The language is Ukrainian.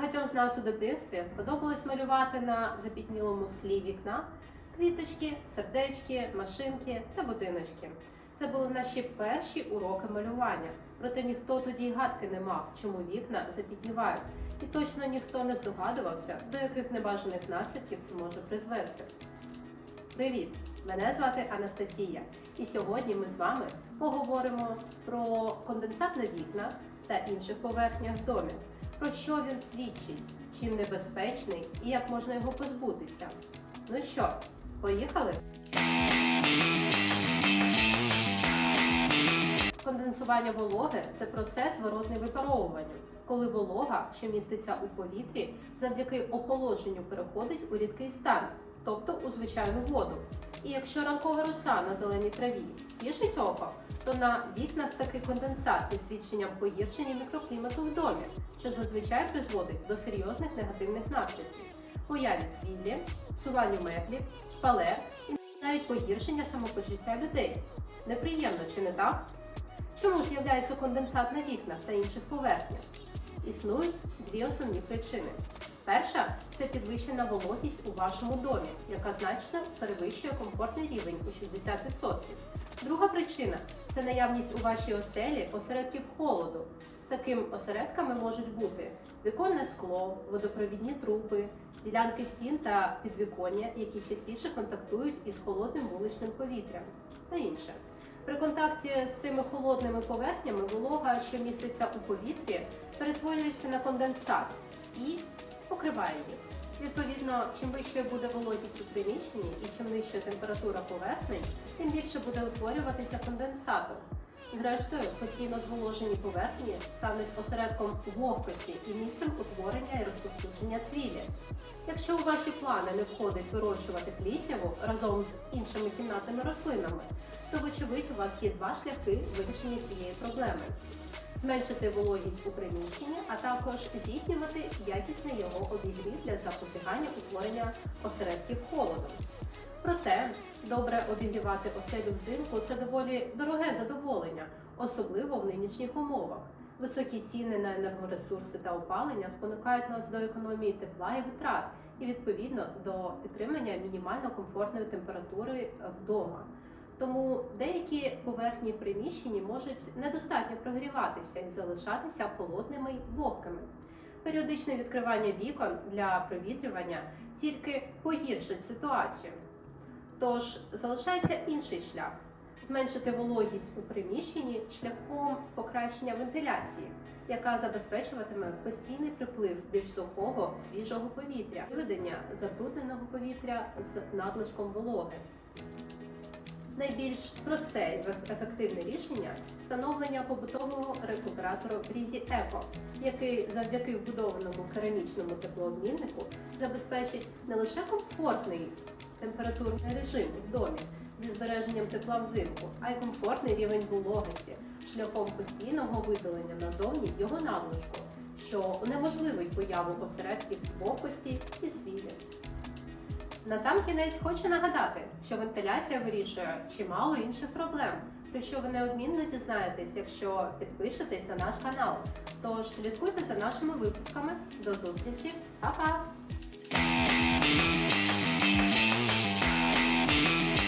Багатьом з нас у дитинстві подобалось малювати на запітнілому склі вікна квіточки, сердечки, машинки та будиночки. Це були наші перші уроки малювання. Проте ніхто тоді й гадки не мав, чому вікна запітнівають, і точно ніхто не здогадувався, до яких небажаних наслідків це може призвести. Привіт! Мене звати Анастасія, і сьогодні ми з вами поговоримо про конденсат на вікнах та інших поверхнях в домі. Про що він свідчить, чим небезпечний і як можна його позбутися. Ну що, поїхали? Конденсування вологи це процес зворотне випаровування, коли волога, що міститься у повітрі, завдяки охолодженню переходить у рідкий стан, тобто у звичайну воду. І якщо ранкова роса на зеленій траві тішить око, то на вікнах такий конденсат є свідченням погіршення мікроклімату в домі, що зазвичай призводить до серйозних негативних наслідків, появі цвіллі, псуванню меблів, шпалер і навіть погіршення самопочуття людей. Неприємно, чи не так? Чому ж з'являється конденсат на вікнах та інших поверхнях? Існують дві основні причини. Перша це підвищена вологість у вашому домі, яка значно перевищує комфортний рівень у 60%. Друга причина це наявність у вашій оселі осередків холоду. Таким осередками можуть бути віконне скло, водопровідні труби, ділянки стін та підвіконня, які частіше контактують із холодним вуличним повітрям та інше. При контакті з цими холодними поверхнями волога, що міститься у повітрі, перетворюється на конденсат і покриває їх. Відповідно, чим вищою буде вологість у приміщенні і чим нижча температура поверхні, тим більше буде утворюватися конденсату. Зрештою, постійно зволожені поверхні стануть осередком вогкості і місцем утворення і розповсюдження цвілі. Якщо у ваші плани не входить вирощувати плісняву разом з іншими кімнатними рослинами, то, вочевидь, у вас є два шляхи вирішення цієї проблеми: зменшити вологість у приміщенні, а також здійснювати якісний його обігрів для запобігання утворення осередків холоду. Проте добре обігрівати оселю взимку це доволі дороге задоволення, особливо в нинішніх умовах. Високі ціни на енергоресурси та опалення спонукають нас до економії тепла і витрат, і відповідно до підтримання мінімально комфортної температури вдома. Тому деякі поверхні приміщення можуть недостатньо прогріватися і залишатися холодними й вогкими. Періодичне відкривання вікон для провітрювання тільки погіршить ситуацію. Тож залишається інший шлях зменшити вологість у приміщенні шляхом покращення вентиляції, яка забезпечуватиме постійний приплив більш сухого свіжого повітря, виведення забрудненого повітря з надлишком вологи. Найбільш просте і ефективне рішення встановлення побутового рекуператору Брізі Еко, який завдяки вбудованому керамічному теплообміннику забезпечить не лише комфортний температурний режим в домі зі збереженням тепла взимку, а й комфортний рівень вологості шляхом постійного видалення назовні його надлишку, що унеможливить появу осередків вогкості і свілі. На сам кінець хочу нагадати, що вентиляція вирішує чимало інших проблем, про що ви неодмінно дізнаєтесь, якщо підпишетесь на наш канал. Тож слідкуйте за нашими випусками. До зустрічі, Па-па!